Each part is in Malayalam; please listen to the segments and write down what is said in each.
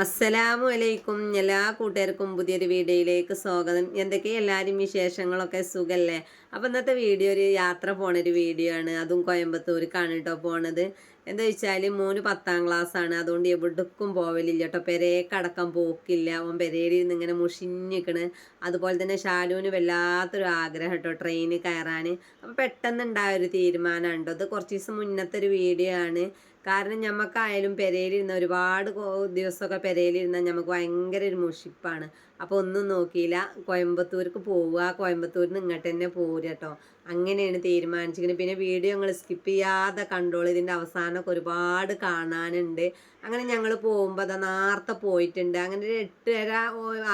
അസ്സലാമു അലൈക്കും എല്ലാ കൂട്ടുകാർക്കും പുതിയൊരു വീഡിയോയിലേക്ക് സ്വാഗതം. എന്തൊക്കെ എല്ലാവരും വിശേഷങ്ങളൊക്കെ സുഖല്ലേ? അപ്പം ഇന്നത്തെ വീഡിയോ ഒരു യാത്ര പോണൊരു വീഡിയോ ആണ്. അതും കോയമ്പത്തൂർക്കാണ് കേട്ടോ പോണത്. എന്താ വെച്ചാൽ മോന് പത്താം ആണ്. അതുകൊണ്ട് എവിടേക്കും പോവലില്ല കേട്ടോ പെരേക്കടക്കം പോക്കില്ല. അവൻ പെരയിൽ നിന്ന് ഇങ്ങനെ മുഷിഞ്ഞിക്കണ്. അതുപോലെ തന്നെ ഷാലുവിന് വല്ലാത്തൊരു ആഗ്രഹം കേട്ടോ ട്രെയിനിൽ കയറാൻ അപ്പം പെട്ടെന്ന് ഉണ്ടായ ഒരു തീരുമാനമാണ് കേട്ടോ അത് കുറച്ച് ദിവസം മുന്നത്തെ ഒരു വീഡിയോ ആണ്. കാരണം ഞമ്മക്കായാലും പെരയിലിരുന്ന ഒരുപാട് ദിവസമൊക്കെ പെരയിലിരുന്നാൽ നമുക്ക് ഭയങ്കര ഒരു മുഷിപ്പാണ്. അപ്പോൾ ഒന്നും നോക്കിയില്ല. കോയമ്പത്തൂർക്ക് പോവുക കോയമ്പത്തൂരിൽ നിന്ന് ഇങ്ങോട്ട് തന്നെ പോരുക കേട്ടോ അങ്ങനെയാണ് തീരുമാനിച്ചിരിക്കുന്നത്. പിന്നെ വീഡിയോ ഞങ്ങൾ സ്കിപ്പ് ചെയ്യാതെ കണ്ടോളൂ ഇതിന്റെ അവസാനമൊക്കെ ഒരുപാട് കാണാനുണ്ട്. അങ്ങനെ ഞങ്ങൾ പോകുമ്പോൾ അതാ നേരത്തെ പോയിട്ടുണ്ട്. അങ്ങനെ ഒരു എട്ടര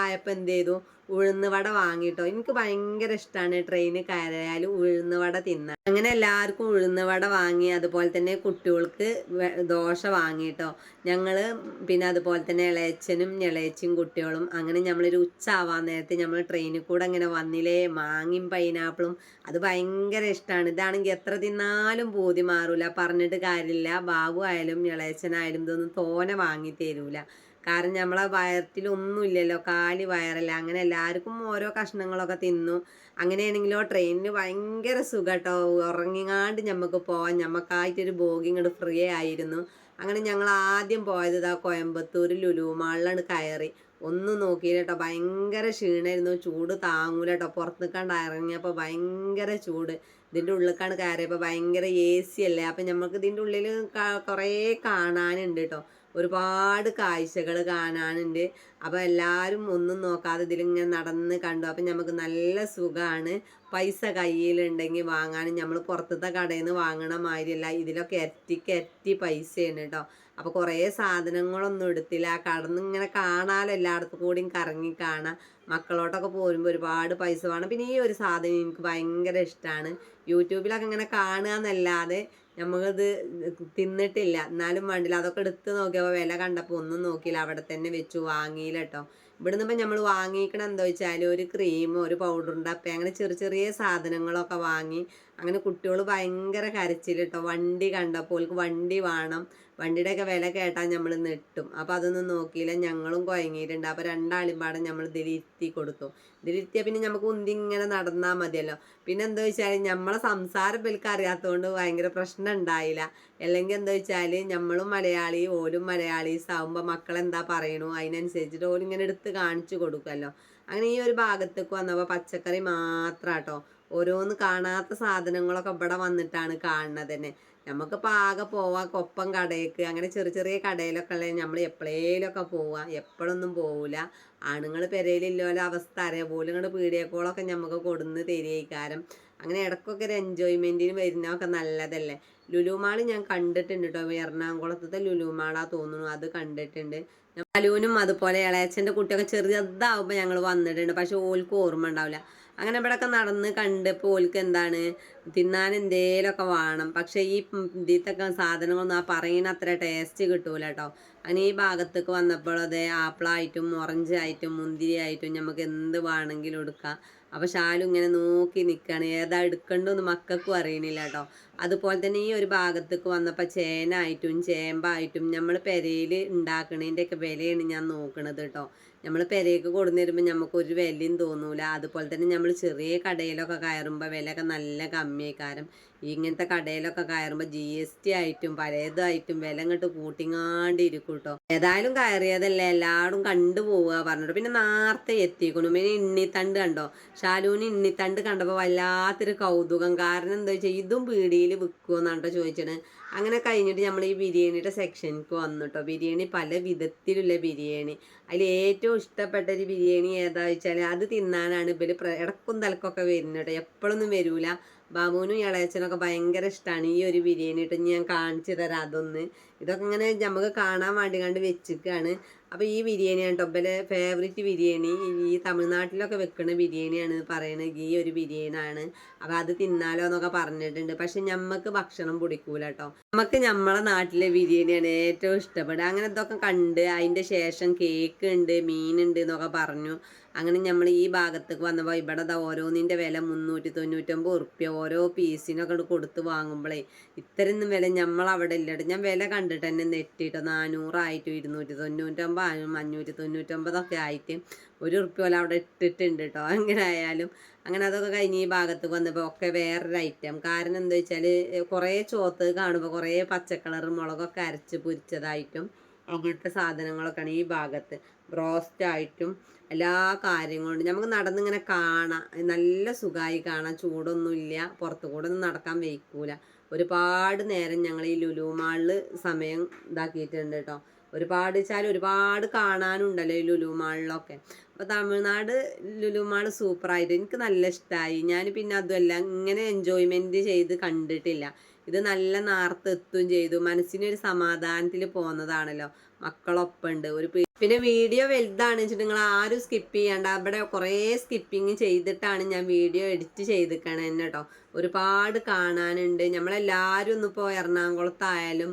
ആയപ്പോൾ എന്ത് ചെയ്തു? ഉഴുന്ന് വട വാങ്ങിട്ടോ. എനിക്ക് ഭയങ്കര ഇഷ്ടമാണ് ട്രെയിനിൽ കയറിയാലും ഉഴുന്ന് വട തിന്നാൻ. അങ്ങനെ എല്ലാവർക്കും ഉഴുന്ന് വട വാങ്ങി അതുപോലെ തന്നെ കുട്ടികൾക്ക് ദോശ വാങ്ങിട്ടോ. ഞങ്ങൾ പിന്നെ അതുപോലെ തന്നെ ഇളയച്ചനും ഇളയച്ചും കുട്ടികളും അങ്ങനെ നമ്മളൊരു ഉച്ച ആവാൻ നേരത്തെ നമ്മൾ ട്രെയിനിൽ കൂടെ അങ്ങനെ വന്നില്ലേ? മാങ്ങയും പൈനാപ്പിളും അത് ഭയങ്കര ഇഷ്ടമാണ് ഇതാണെങ്കിൽ എത്ര തിന്നാലും ബോധി മാറൂല. പറഞ്ഞിട്ട് കാര്യമില്ല. ബാബു ആയാലും ഇളയച്ചനായാലും ഇതൊന്നും തോനെ വാങ്ങി തരൂല. കാരണം നമ്മളെ വയറ്റിലൊന്നും ഇല്ലല്ലോ. കാലി വയറല്ല. അങ്ങനെ എല്ലാവർക്കും ഓരോ കഷ്ണങ്ങളൊക്കെ തിന്നു. അങ്ങനെയാണെങ്കിലോ ട്രെയിനിന് ഭയങ്കര സുഖട്ടോ. ഉറങ്ങിങ്ങാണ്ട് ഞമ്മക്ക് പോവാൻ. ഞമ്മക്കായിട്ടൊരു ബോഗി ഫ്രീ ആയിരുന്നു. അങ്ങനെ ഞങ്ങൾ ആദ്യം പോയത് ഇതാ കോയമ്പത്തൂർ ലുലുമാളിലാണ് കയറി. ഒന്നും നോക്കിയില്ല കേട്ടോ ഭയങ്കര ക്ഷീണമായിരുന്നു ചൂട് താങ്ങൂല കേട്ടോ പുറത്തേക്കാണ്ട് ഇറങ്ങിയപ്പോൾ ഭയങ്കര ചൂട്. ഇതിന്റെ ഉള്ളിലേക്കാണ് കയറിയപ്പോൾ ഭയങ്കര എ സി അല്ലേ? അപ്പം നമുക്ക് ഇതിന്റെ ഉള്ളിൽ കുറേ കാണാനുണ്ട് കേട്ടോ ഒരുപാട് കാഴ്ചകൾ കാണാനുണ്ട്. അപ്പോൾ എല്ലാവരും ഒന്നും നോക്കാതെ ഇതിലിങ്ങനെ നടന്ന് കണ്ടു. അപ്പം നമുക്ക് നല്ല സുഖമാണ് പൈസ കയ്യിലുണ്ടെങ്കിൽ വാങ്ങാനും. നമ്മൾ പുറത്തത്തെ കടയിൽ നിന്ന് വാങ്ങണ മാതിരിയല്ല. ഇതിലൊക്കെ ഇരട്ടിക്ക് ഇരട്ടി പൈസയാണ് കേട്ടോ അപ്പോൾ കുറേ സാധനങ്ങളൊന്നും എടുത്തില്ല. കടന്ന് ഇങ്ങനെ കാണാലോ എല്ലായിടത്തും കൂടിയും കറങ്ങി കാണാം. മക്കളോട്ടൊക്കെ പോരുമ്പോൾ ഒരുപാട് പൈസ വേണം. പിന്നെ ഈ ഒരു സാധനം എനിക്ക് ഭയങ്കര ഇഷ്ടമാണ് യൂട്യൂബിലൊക്കെ ഇങ്ങനെ കാണുക എന്നല്ലാതെ നമുക്കത് തിന്നിട്ടില്ല. എന്നാലും വേണ്ടില്ല. അതൊക്കെ എടുത്ത് നോക്കിയപ്പോൾ വില കണ്ടപ്പോൾ ഒന്നും നോക്കിയില്ല. അവിടെ തന്നെ വെച്ചു. വാങ്ങിയില്ല കേട്ടോ ഇവിടുന്ന് ഇപ്പം നമ്മൾ വാങ്ങിക്കണം എന്താ വെച്ചാൽ ഒരു ക്രീമോ ഒരു പൗഡറും ഡപ്പ അങ്ങനെ ചെറിയ ചെറിയ സാധനങ്ങളൊക്കെ വാങ്ങി അങ്ങനെ കുട്ടികൾ ഭയങ്കര കരച്ചിൽ കേട്ടോ വണ്ടി കണ്ടപ്പോൾ വണ്ടി വേണം. വണ്ടിയുടെയൊക്കെ വില കേട്ടാൽ നമ്മൾ നെട്ടും അപ്പോൾ അതൊന്നും നോക്കിയില്ല. ഞങ്ങളും കുഴങ്ങിയിട്ടുണ്ട് അപ്പോൾ പാടം നമ്മൾ ഇതിലിരുത്തി കൊടുത്തു. ഇതിലിരുത്തിയാൽ പിന്നെ നമുക്ക് ഉന്തി ഇങ്ങനെ നടന്നാൽ മതിയല്ലോ. പിന്നെ എന്താ വെച്ചാൽ നമ്മളെ സംസാരം ഇവർക്ക് അറിയാത്തതുകൊണ്ട് ഭയങ്കര പ്രശ്നം ഉണ്ടായില്ല അല്ലെങ്കിൽ എന്താ വെച്ചാൽ നമ്മളും മലയാളി ഓരും മലയാളീസ് ആകുമ്പോൾ മക്കളെന്താ പറയണു? അതിനനുസരിച്ചിട്ട് ഓരിങ്ങനെ എടുത്ത് കാണിച്ചു കൊടുക്കുമല്ലോ അങ്ങനെ ഈ ഒരു ഭാഗത്തേക്ക് വന്നപ്പോൾ പച്ചക്കറി മാത്രം കേട്ടോ ഓരോന്ന് കാണാത്ത സാധനങ്ങളൊക്കെ ഇവിടെ വന്നിട്ടാണ് കാണുന്നത് തന്നെ. നമുക്കിപ്പോൾ ആകെ പോവാം കൊപ്പം കടയ്ക്ക് അങ്ങനെ ചെറിയ ചെറിയ കടയിലൊക്കെ ഉള്ള നമ്മൾ എപ്പോഴേലൊക്കെ പോവാം എപ്പോഴൊന്നും പോവില്ല ആണുങ്ങൾ പെരയിലില്ലോലെ അവസ്ഥ അറിയാം പോലും ഇങ്ങോട്ട് പീടിയക്കോളൊക്കെ നമുക്ക് കൊടുന്ന് തരികയിക്കാരം അങ്ങനെ ഇടയ്ക്കൊക്കെ ഒരു എൻജോയ്മെന്റിന് വരുന്നതൊക്കെ നല്ലതല്ലേ. ലുലുമാൾ ഞാൻ കണ്ടിട്ടുണ്ട് കേട്ടോ എറണാകുളത്തെ ലുലുമാളാ തോന്നുന്നു അത് കണ്ടിട്ടുണ്ട്. അലൂനും അതുപോലെ ഇളയച്ചന്റെ കുട്ടിയൊക്കെ ചെറുതാവുമ്പോൾ ഞങ്ങൾ വന്നിട്ടുണ്ട്. പക്ഷെ ഓൽക്ക് ഓർമ്മ ഉണ്ടാവില്ല. അങ്ങനെ ഇവിടെയൊക്കെ നടന്ന് കണ്ടപ്പോൾ ഓൽക്ക് എന്താണ്? തിന്നാൻ എന്തേലൊക്കെ വേണം. പക്ഷേ ഈ ഇതിത്തൊക്കെ സാധനങ്ങളൊന്നും ആ പറയുന്ന അത്ര ടേസ്റ്റ് കിട്ടൂല കേട്ടോ അങ്ങനെ ഈ ഭാഗത്തേക്ക് വന്നപ്പോൾ ആപ്പിളായിട്ടും ഓറഞ്ച് ആയിട്ടും മുന്തിരി ആയിട്ടും നമുക്ക് എന്ത് വേണമെങ്കിലും എടുക്കാം. അപ്പോൾ ഷാലു ഇങ്ങനെ നോക്കി നിൽക്കുകയാണ് ഏതാ എടുക്കണ്ടെന്ന് മക്കൾക്കും അറിയണില്ല കേട്ടോ അതുപോലെ തന്നെ ഈ ഒരു ഭാഗത്തേക്ക് വന്നപ്പോൾ ചേനായിട്ടും ചേമ്പായിട്ടും നമ്മൾ പെരയിൽ ഉണ്ടാക്കണതിന്റെയൊക്കെ വിലയാണ് ഞാൻ നോക്കണത് കേട്ടോ നമ്മൾ പെരയൊക്കെ കൊടുന്നു തരുമ്പോൾ നമുക്ക് ഒരു വിലയും തോന്നൂല. അതുപോലെ തന്നെ നമ്മൾ ചെറിയ കടയിലൊക്കെ കയറുമ്പോൾ വിലയൊക്കെ നല്ല കമ്മിയായിക്കാരം ഇങ്ങനത്തെ കടയിലൊക്കെ കയറുമ്പോൾ ജി എസ് ടി ആയിട്ടും പലതായിട്ടും വില അങ്ങോട്ട് കൂട്ടിങ്ങാണ്ടിരിക്കും കേട്ടോ ഏതായാലും കയറിയതല്ലേ എല്ലാവരും കണ്ടു പോവുക പറഞ്ഞിട്ട്. പിന്നെ നേരത്തെ എത്തിക്കണു പിന്നെ ഇണ്ണിത്തണ്ട് കണ്ടോ? ഷാലൂന് ഇണ്ണിത്തണ്ട് കണ്ടപ്പോൾ വല്ലാത്തൊരു കൗതുകം. കാരണം എന്താ വെച്ചാൽ ഇതും പീടിയിൽ വിൽക്കുമെന്നാട്ടോ ചോദിച്ചത് അങ്ങനെ കഴിഞ്ഞിട്ട് നമ്മൾ ഈ ബിരിയാണിയുടെ സെക്ഷനിക്ക് വന്നു കേട്ടോ ബിരിയാണി പല വിധത്തിലുള്ള ബിരിയാണി. അതിൽ ഏറ്റവും ഇഷ്ടപ്പെട്ട ഒരു ബിരിയാണി ഏതാ വെച്ചാൽ അത് തിന്നാനാണ് ഇവർ ഇടക്കും തലക്കൊക്കെ വരുന്നത് കേട്ടോ എപ്പോഴൊന്നും വരൂല. ബാബുവിനും ഇളയച്ചനൊക്കെ ഭയങ്കര ഇഷ്ടമാണ് ഈ ഒരു ബിരിയാണി ഇട്ട് ഞാൻ കാണിച്ചു തരാം അതൊന്ന്. ഇതൊക്കെ ഇങ്ങനെ നമുക്ക് കാണാൻ വേണ്ടി കണ്ട് വെച്ചിക്കാണ് അപ്പോൾ ഈ ബിരിയാണിയാണ് കേട്ടോ ഇവലെ ഫേവറേറ്റ് ബിരിയാണി? ഈ തമിഴ്നാട്ടിലൊക്കെ വെക്കുന്ന ബിരിയാണിയാണ് പറയണത്. ഈ ഒരു ബിരിയാണിയാണ്. അപ്പോൾ അത് തിന്നാലോ എന്നൊക്കെ പറഞ്ഞിട്ടുണ്ട്. പക്ഷെ ഞമ്മക്ക് ഭക്ഷണം പിടിക്കൂല കേട്ടോ നമുക്ക് നമ്മളെ നാട്ടിലെ ബിരിയാണിയാണ് ഏറ്റവും ഇഷ്ടപ്പെടുക. അങ്ങനെ ഇതൊക്കെ കണ്ട് അതിന്റെ ശേഷം കേക്ക് ഉണ്ട് മീനുണ്ട് എന്നൊക്കെ പറഞ്ഞു. അങ്ങനെ നമ്മൾ ഈ ഭാഗത്തേക്ക് വന്നപ്പോൾ ഇവിടെ ദാ ഓരോന്നിന്റെ വില മുന്നൂറ്റി തൊണ്ണൂറ്റൊമ്പത് ഉറുപ്പ്യ ഓരോ പീസിനൊക്കെ കൊടുത്ത് വാങ്ങുമ്പോഴേ ഇത്രയൊന്നും വില നമ്മളവിടെ അവിടെ ഇല്ല ഞാൻ വില കണ്ടിട്ട് തന്നെ നെറ്റിട്ടോ നാനൂറായിട്ടും ഇരുന്നൂറ്റി തൊണ്ണൂറ്റൊമ്പത് അഞ്ഞൂറ്റി തൊണ്ണൂറ്റൊമ്പതൊക്കെ ആയിട്ട് ഒരു ഉറുപ്പ്യ പോലെ അവിടെ ഇട്ടിട്ടുണ്ട് കേട്ടോ. അങ്ങനെ ആയാലും അങ്ങനെ അതൊക്കെ കഴിഞ്ഞ് ഈ ഭാഗത്ത് വന്നപ്പോൾ ഒക്കെ വേറൊരു ഐറ്റം കാരണം എന്താ വെച്ചാൽ കുറേ ചോത്ത് കാണുമ്പോൾ കുറേ പച്ചക്കളർ മുളകൊക്കെ അരച്ച് പൊരിച്ചതായിട്ടും അങ്ങനത്തെ സാധനങ്ങളൊക്കെയാണ് ഈ ഭാഗത്ത്. ബ്രോസ്റ്റ് ആയിട്ടും എല്ലാ കാര്യങ്ങളും നമുക്ക് നടന്നിങ്ങനെ കാണാം. നല്ല സുഖമായി കാണാം. ചൂടൊന്നുമില്ല പുറത്തു കൂടെ ഒന്നും നടക്കാൻ വയ്ക്കൂല. ഒരുപാട് നേരം ഞങ്ങൾ ഈ ലുലു മാളിൽ സമയം ഇതാക്കിയിട്ടുണ്ട് കേട്ടോ. ഒരുപാട് വെച്ചാൽ ഒരുപാട് കാണാനുണ്ടല്ലോ ഈ ലുലു മാളിലൊക്കെ. അപ്പോൾ തമിഴ്നാട് ലുലു മാൾ സൂപ്പറായിട്ട് എനിക്ക് നല്ല ഇഷ്ടമായി ഞാൻ പിന്നെ അതുമല്ല ഇങ്ങനെ എൻജോയ്മെന്റ് ചെയ്ത് കണ്ടിട്ടില്ല. ഇത് നല്ല നാർത്തെത്തും ചെയ്തു. മനസ്സിനൊരു സമാധാനത്തിൽ പോകുന്നതാണല്ലോ മക്കളൊപ്പമുണ്ട്. ഒരു പിന്നെ വീഡിയോ വലുതാണ് വെച്ചിട്ട് നിങ്ങൾ ആരും സ്കിപ്പ് ചെയ്യണ്ട അവിടെ കുറേ സ്കിപ്പിങ് ചെയ്തിട്ടാണ് ഞാൻ വീഡിയോ എഡിറ്റ് ചെയ്തിരിക്കണത് തന്നെ കേട്ടോ ഒരുപാട് കാണാനുണ്ട്. നമ്മളെല്ലാവരും ഒന്നിപ്പോൾ എറണാകുളത്തായാലും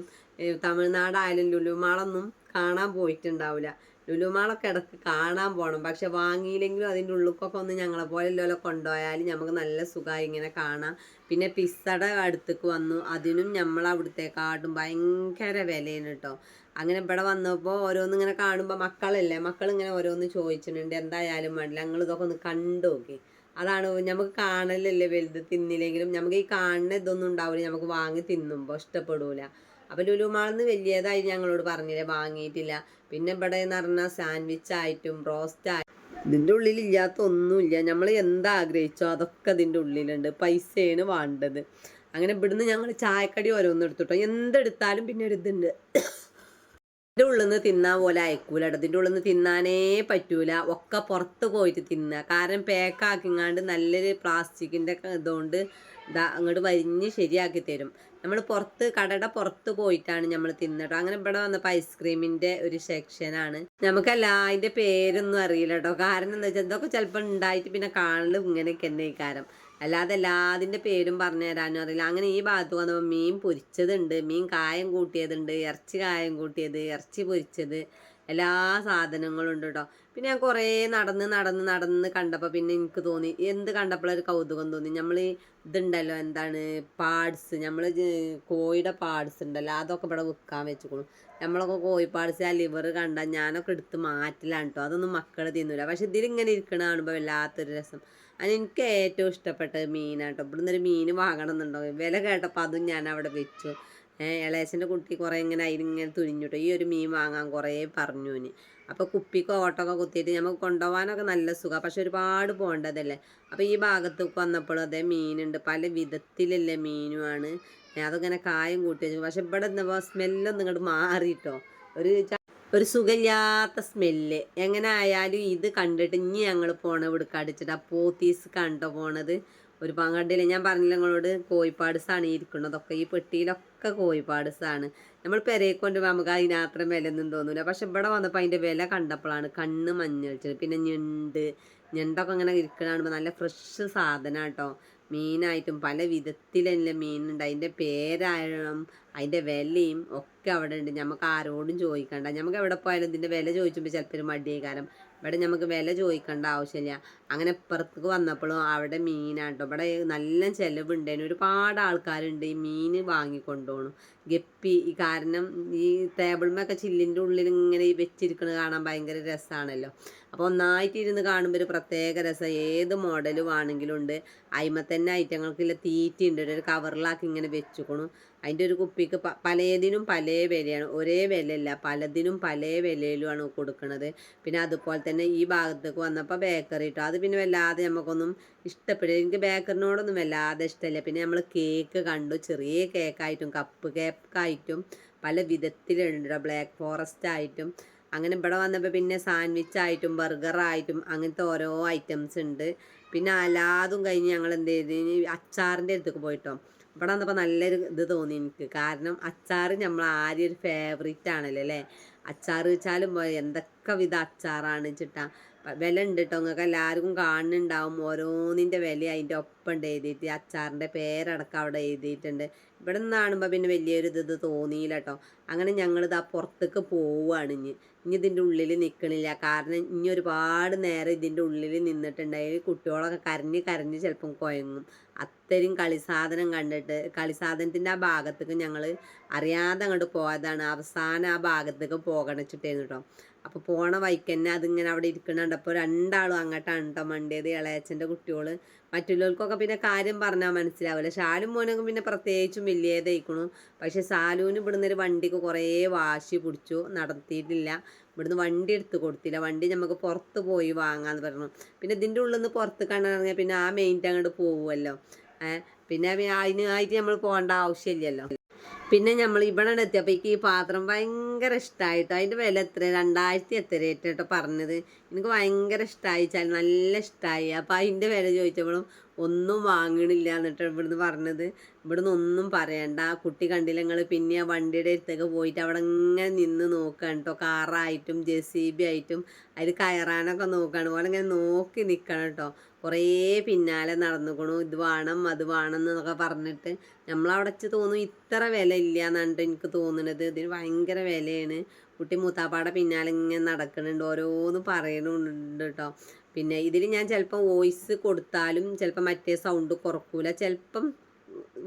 തമിഴ്നാടായാലും ലുലുമാളൊന്നും കാണാൻ പോയിട്ടുണ്ടാവില്ല ലുലുമാളൊക്കെ ഇടയ്ക്ക് കാണാൻ പോകണം പക്ഷെ വാങ്ങിയില്ലെങ്കിലും അതിന്റെ ഉള്ളുക്കൊക്കെ ഒന്ന് ഞങ്ങളെ പോലെ ഇല്ലല്ലോ കൊണ്ടുപോയാൽ നമുക്ക് നല്ല സുഖമായി ഇങ്ങനെ കാണാം. പിന്നെ പിസ്സയുടെ അടുത്തേക്ക് വന്നു. അതിനും നമ്മൾ അവിടുത്തെക്കാട്ടും ഭയങ്കര വിലയാണ് കേട്ടോ അങ്ങനെ ഇവിടെ വന്നപ്പോൾ ഓരോന്ന് ഇങ്ങനെ കാണുമ്പോൾ മക്കളല്ലേ? മക്കളിങ്ങനെ ഓരോന്ന് ചോദിച്ചിട്ടുണ്ട്. എന്തായാലും വേണ്ടില്ല. ഞങ്ങൾ ഇതൊക്കെ ഒന്ന് കണ്ടു നോക്കി. അതാണ് നമുക്ക് കാണലല്ലേ വലുത് തിന്നില്ലെങ്കിലും? നമുക്ക് ഈ കാണുന്ന ഇതൊന്നും ഉണ്ടാവില്ല നമുക്ക് വാങ്ങി തിന്നുമ്പോൾ ഇഷ്ടപ്പെടൂല. അപ്പം ലുലുമാളെന്ന് വലിയതായി ഞങ്ങളോട് പറഞ്ഞില്ലേ വാങ്ങിയിട്ടില്ല. പിന്നെ ഇവിടെ എന്ന് പറഞ്ഞാൽ സാൻഡ്വിച്ച് ആയിട്ടും റോസ്റ്റ് ആയിട്ടും ഇതിന്റെ ഉള്ളിൽ ഇല്ലാത്ത ഒന്നുമില്ല നമ്മൾ എന്താഗ്രഹിച്ചോ അതൊക്കെ ഇതിന്റെ ഉള്ളിലുണ്ട്. പൈസയാണ് വേണ്ടത്. അങ്ങനെ ഇവിടുന്ന് ഞങ്ങൾ ചായക്കടി ഓരോന്ന് എടുത്തിട്ടോ. എന്തെടുത്താലും പിന്നെ ഒരു ഇതുണ്ട്. ഇതിന്റെ ഉള്ളിൽ നിന്ന് തിന്നാൻ പോലെ അയക്കൂല ഇതിന്റെ ഉള്ളിൽ നിന്ന് തിന്നാനേ പറ്റൂല. ഒക്കെ പുറത്ത് പോയിട്ട് തിന്നുക കാരണം പാക്കാക്കിങ്ങാണ്ട് നല്ലൊരു പ്ലാസ്റ്റിക്കിന്റെ ഇതുകൊണ്ട് ഇതാ അങ്ങോട്ട് വരിഞ്ഞ് ശരിയാക്കി തരും. നമ്മൾ പുറത്ത് കടയുടെ പുറത്ത് പോയിട്ടാണ് നമ്മൾ തിന്നിട്ടോ അങ്ങനെ ഇവിടെ വന്നപ്പോൾ ഐസ്ക്രീമിന്റെ ഒരു സെക്ഷനാണ് നമുക്കല്ല അതിന്റെ പേരൊന്നും അറിയില്ല കേട്ടോ കാരണം എന്താ വെച്ചാൽ ഇതൊക്കെ ചിലപ്പോൾ ഉണ്ടായിട്ട് പിന്നെ കാണലും ഇങ്ങനെയൊക്കെ തന്നെ ഈ കാരം അല്ലാതെ എല്ലാതിന്റെ പേരും പറഞ്ഞു തരാനും അറിയില്ല. അങ്ങനെ ഈ ഭാഗത്ത് വന്നപ്പോൾ മീൻ പൊരിച്ചതുണ്ട്. മീൻ കായം കൂട്ടിയതുണ്ട്. ഇറച്ചി കായം കൂട്ടിയത് ഇറച്ചി പൊരിച്ചത് എല്ലാ സാധനങ്ങളും ഉണ്ട് കേട്ടോ. പിന്നെ ഞാൻ കുറേ നടന്ന് നടന്ന് നടന്ന് കണ്ടപ്പോൾ പിന്നെ എനിക്ക് തോന്നി എന്ത് കണ്ടപ്പോഴൊരു കൗതുകം തോന്നി. നമ്മൾ ഇതുണ്ടല്ലോ എന്താണ് പാഡ്സ് നമ്മൾ കോഴിയുടെ പാഡ്സ് ഉണ്ടല്ലോ അതൊക്കെ ഇവിടെ വിൽക്കാൻ വെച്ചുകൊള്ളു നമ്മളൊക്കെ കോഴി പാഡ്സ് ആ ലിവർ കണ്ടാൽ ഞാനൊക്കെ എടുത്ത് മാറ്റിലാണ് കേട്ടോ. അതൊന്നും മക്കൾ തിന്നില്ല പക്ഷെ ഇതിലിങ്ങനെ ഇരിക്കണ കാണുമ്പോൾ വല്ലാത്തൊരു രസം. അതിന് എനിക്ക് ഏറ്റവും ഇഷ്ടപ്പെട്ടത് മീനാട്ടോ. ഇവിടുന്ന് ഒരു മീൻ വാങ്ങണം എന്നുണ്ടോ വില കേട്ടപ്പോൾ അതും ഞാൻ അവിടെ വെച്ചു. ഇളയച്ചന്റെ കുട്ടി കുറേ ഇങ്ങനെ അതിലിങ്ങനെ തുനിഞ്ഞിട്ടോ ഈ ഒരു മീൻ വാങ്ങാൻ കുറേ പറഞ്ഞു ഇനി. അപ്പോൾ കുപ്പിക്ക് ഓട്ടൊക്കെ കുത്തിയിട്ട് നമുക്ക് കൊണ്ടുപോകാനൊക്കെ നല്ല സുഖം. പക്ഷെ ഒരുപാട് പോകേണ്ടതല്ലേ അപ്പോൾ ഈ ഭാഗത്തേക്ക് വന്നപ്പോഴും അതേ മീനുണ്ട്. പല വിധത്തിലല്ലേ മീനുമാണ്. അതങ്ങനെ കായം കൂട്ടി വെച്ചു. പക്ഷെ ഇവിടെ സ്മെല്ലൊന്നും ഇങ്ങോട്ട് മാറിയിട്ടോ ഒരു ഒരു സുഖമില്ലാത്ത സ്മെല്ല്. എങ്ങനെ ആയാലും ഇത് കണ്ടിട്ട് ഇനി ഞങ്ങൾ പോണ ഇവിടേക്ക് അടിച്ചിട്ട് ആ പോത്തീസ് കണ്ടോ പോണത്? ഒരു പങ്കണ്ടില്ല ഞാൻ പറഞ്ഞില്ല നിങ്ങളോട് കോഴിപ്പാട്സാണ് ഇരിക്കുന്നതൊക്കെ. ഈ പെട്ടിയിലൊക്കെ കോഴിപ്പാട്സാണ് നമ്മൾ പെരയെ കൊണ്ടുപോകുമ്പോൾ നമുക്ക് അതിനാത്രം ഒന്നും തോന്നില്ല പക്ഷെ ഇവിടെ വന്നപ്പോൾ അതിന്റെ വില കണ്ടപ്പോഴാണ് കണ്ണ് മഞ്ഞളിച്ചത്. പിന്നെ ഞണ്ട്. ഞണ്ടൊക്കെ ഇങ്ങനെ ഇരിക്കണ കാണുമ്പോൾ നല്ല ഫ്രഷ് സാധനം കേട്ടോ. മീനായിട്ടും പല വിധത്തിലുള്ള മീനുണ്ട്. അതിന്റെ പേരായാലും അതിന്റെ വിലയും ഒക്കെ അവിടെ ഉണ്ട്. നമുക്ക് ആരോടും ചോദിക്കണ്ട. നമുക്ക് എവിടെ പോയാലും ഇതിന്റെ വില ചോദിച്ചുമ്പോൾ ചിലപ്പോൾ ഒരു മടിയായി കാരണം ഇവിടെ നമുക്ക് വില ചോദിക്കേണ്ട ആവശ്യമില്ല. അങ്ങനെ ഇപ്പുറത്തേക്ക് വന്നപ്പോഴും അവിടെ മീനാട്ടോ ഇവിടെ നല്ല ചിലവുണ്ടേനു ഒരുപാട് ആൾക്കാരുണ്ട് ഈ മീൻ വാങ്ങിക്കൊണ്ടുപോകണം ഗപ്പി ഈ കാരണം ഈ ടേബിൾമൊക്കെ ചില്ലിന്റെ ഉള്ളിൽ ഇങ്ങനെ വെച്ചിരിക്കുന്നത് കാണാൻ ഭയങ്കര രസമാണല്ലോ അപ്പോൾ ഒന്നായിട്ട് ഇരുന്ന് കാണുമ്പോൾ ഒരു പ്രത്യേക രസം. ഏത് മോഡൽ വേണമെങ്കിലും ഉണ്ട്. അയിമ തന്നെ ഐറ്റങ്ങൾക്കുള്ള തീറ്റ ഉണ്ട് ഒരു കവറിലാക്കി ഇങ്ങനെ വെച്ചുക്കണു. അതിന്റെ ഒരു കുപ്പിക്ക് പലതിനും പല വിലയാണ്. ഒരേ വിലയല്ല. പലതിനും പല വിലയിലുമാണ് കൊടുക്കുന്നത് പിന്നെ അതുപോലെ തന്നെ ഈ ഭാഗത്തേക്ക് വന്നപ്പോൾ ബേക്കറി ഇട്ടു അത് പിന്നെ വല്ലാതെ നമുക്കൊന്നും ഇഷ്ടപ്പെടില്ല. എനിക്ക് ബേക്കറിനോടൊന്നും വല്ലാതെ ഇഷ്ടമില്ല. പിന്നെ നമ്മൾ കേക്ക് കണ്ടു. ചെറിയ കേക്കായിട്ടും കപ്പ് കേക്കായിട്ടും പല വിധത്തിലുണ്ട് ബ്ലാക്ക് ഫോറസ്റ്റ് ആയിട്ടും. അങ്ങനെ ഇവിടെ വന്നപ്പോൾ പിന്നെ സാൻഡ്വിച്ച് ആയിട്ടും ബർഗറായിട്ടും അങ്ങനത്തെ ഓരോ ഐറ്റംസ് ഉണ്ട്. പിന്നെ അല്ലാതും കഴിഞ്ഞ് ഞങ്ങൾ എന്ത് ചെയ്ത്? അച്ചാറിന്റെ അടുത്തേക്ക് പോയിട്ടോ. ഇവിടെ വന്നപ്പോൾ നല്ലൊരു ഇത് തോന്നി എനിക്ക്. കാരണം അച്ചാർ നമ്മൾ ആദ്യം ഒരു ഫേവറേറ്റ് ആണല്ലോ അല്ലേ? അച്ചാർ വെച്ചാലും എന്തൊക്കെ വിധ അച്ചാറാണ് വെച്ചിട്ടാ വില ഉണ്ട് കേട്ടോ നിങ്ങൾക്ക് എല്ലാവർക്കും കാണുന്നുണ്ടാവും. ഓരോന്നിന്റെ വില അതിന്റെ ഒപ്പം ഉണ്ട് എഴുതിയിട്ട്. അച്ചാറിന്റെ പേരടക്കം അവിടെ എഴുതിയിട്ടുണ്ട്. ഇവിടെ നിന്ന് കാണുമ്പോൾ പിന്നെ വലിയൊരു ഇത് തോന്നിയില്ല കേട്ടോ അങ്ങനെ ഞങ്ങളിത് ആ പുറത്തേക്ക് പോവുകയാണ് ഇനി. ഇനി ഇതിന്റെ ഉള്ളിൽ നിൽക്കണില്ല. കാരണം ഇനി ഒരുപാട് നേരം ഇതിന്റെ ഉള്ളിൽ നിന്നിട്ടുണ്ടെങ്കിൽ കുട്ടികളൊക്കെ കരഞ്ഞ് കരഞ്ഞ് ചിലപ്പം കുഴങ്ങും. അത്രയും കളിസാധനം കണ്ടിട്ട് കളിസാധനത്തിന്റെ ആ ഭാഗത്തേക്ക് ഞങ്ങൾ അറിയാതെ അങ്ങോട്ട് പോയതാണ്. അവസാനം ആ ഭാഗത്തേക്ക് പോകണം വെച്ചിട്ടായിരുന്നു കേട്ടോ അപ്പോൾ പോണ വൈക്ക് തന്നെ അതിങ്ങനെ അവിടെ ഇരിക്കണുണ്ടപ്പോൾ രണ്ടാളും അങ്ങോട്ടാണ് കേട്ടോ മണ്ടിയത് ഇളയച്ചന്റെ കുട്ടികൾ മറ്റുള്ളവർക്കൊക്കെ പിന്നെ കാര്യം പറഞ്ഞാൽ മനസ്സിലാവില്ല ഷാലും മോനൊക്കെ പിന്നെ പ്രത്യേകിച്ചും വലിയതായിക്കണു. പക്ഷെ സാലുവിന് ഇവിടുന്ന് ഒരു വണ്ടിക്ക് കുറേ വാശി പിടിച്ചു. നടത്തിയിട്ടില്ല. ഇവിടുന്ന് വണ്ടി എടുത്ത് കൊടുത്തില്ല. വണ്ടി നമുക്ക് പുറത്ത് പോയി വാങ്ങാന്ന് പറഞ്ഞു. പിന്നെ ഇതിന്റെ ഉള്ളിൽ നിന്ന് പുറത്ത് കണ്ടിറങ്ങിയാൽ പിന്നെ ആ മെയിന്റെ അങ്ങോട്ട് പോകുമല്ലോ പിന്നെ അതിനായിട്ട് നമ്മൾ പോകേണ്ട ആവശ്യമില്ലല്ലോ. പിന്നെ നമ്മൾ ഇവിടെ എത്തിയപ്പോൾ എനിക്ക് ഈ പാത്രം ഭയങ്കര ഇഷ്ടമായിട്ടോ അതിന്റെ വില എത്ര രണ്ടായിരത്തി എത്ര എത്രയായിട്ടോ പറഞ്ഞത്. എനിക്ക് ഭയങ്കര ഇഷ്ടമായി ചാൽ നല്ല ഇഷ്ടമായി അപ്പോൾ അതിന്റെ വില ചോദിച്ചപ്പോഴും ഒന്നും വാങ്ങണില്ല എന്നിട്ട് ഇവിടുന്ന് പറഞ്ഞത്. ഇവിടുന്ന് ഒന്നും പറയണ്ട. ആ കുട്ടി കണ്ടില്ല നിങ്ങൾ പിന്നെ ആ വണ്ടിയുടെ അടുത്തേക്ക് പോയിട്ട് അവിടെ ഇങ്ങനെ നിന്ന് നോക്കുകയാണ് കേട്ടോ കാറായിട്ടും ജെ സി ബി ആയിട്ടും അതിൽ കയറാനൊക്കെ നോക്കുകയാണ് പോലെ ഇങ്ങനെ നോക്കി നിൽക്കണം കേട്ടോ കുറേ പിന്നാലെ നടന്നുക്കണു. ഇത് വേണം അത് വേണം എന്നൊക്കെ പറഞ്ഞിട്ട് നമ്മളവിടെ വെച്ച് തോന്നും ഇത്ര വില ഇല്ല എന്നാണ് എനിക്ക് തോന്നുന്നത് ഇതിന് ഭയങ്കര വിലയാണ് കുട്ടി മൂത്താപ്പാടെ പിന്നാലെ ഇങ്ങനെ നടക്കുന്നുണ്ട് ഓരോന്ന് പറയണുണ്ട് കേട്ടോ പിന്നെ ഇതിൽ ഞാൻ ചിലപ്പോൾ വോയിസ് കൊടുത്താലും ചിലപ്പോൾ മറ്റേ സൗണ്ട് കുറക്കൂല. ചിലപ്പം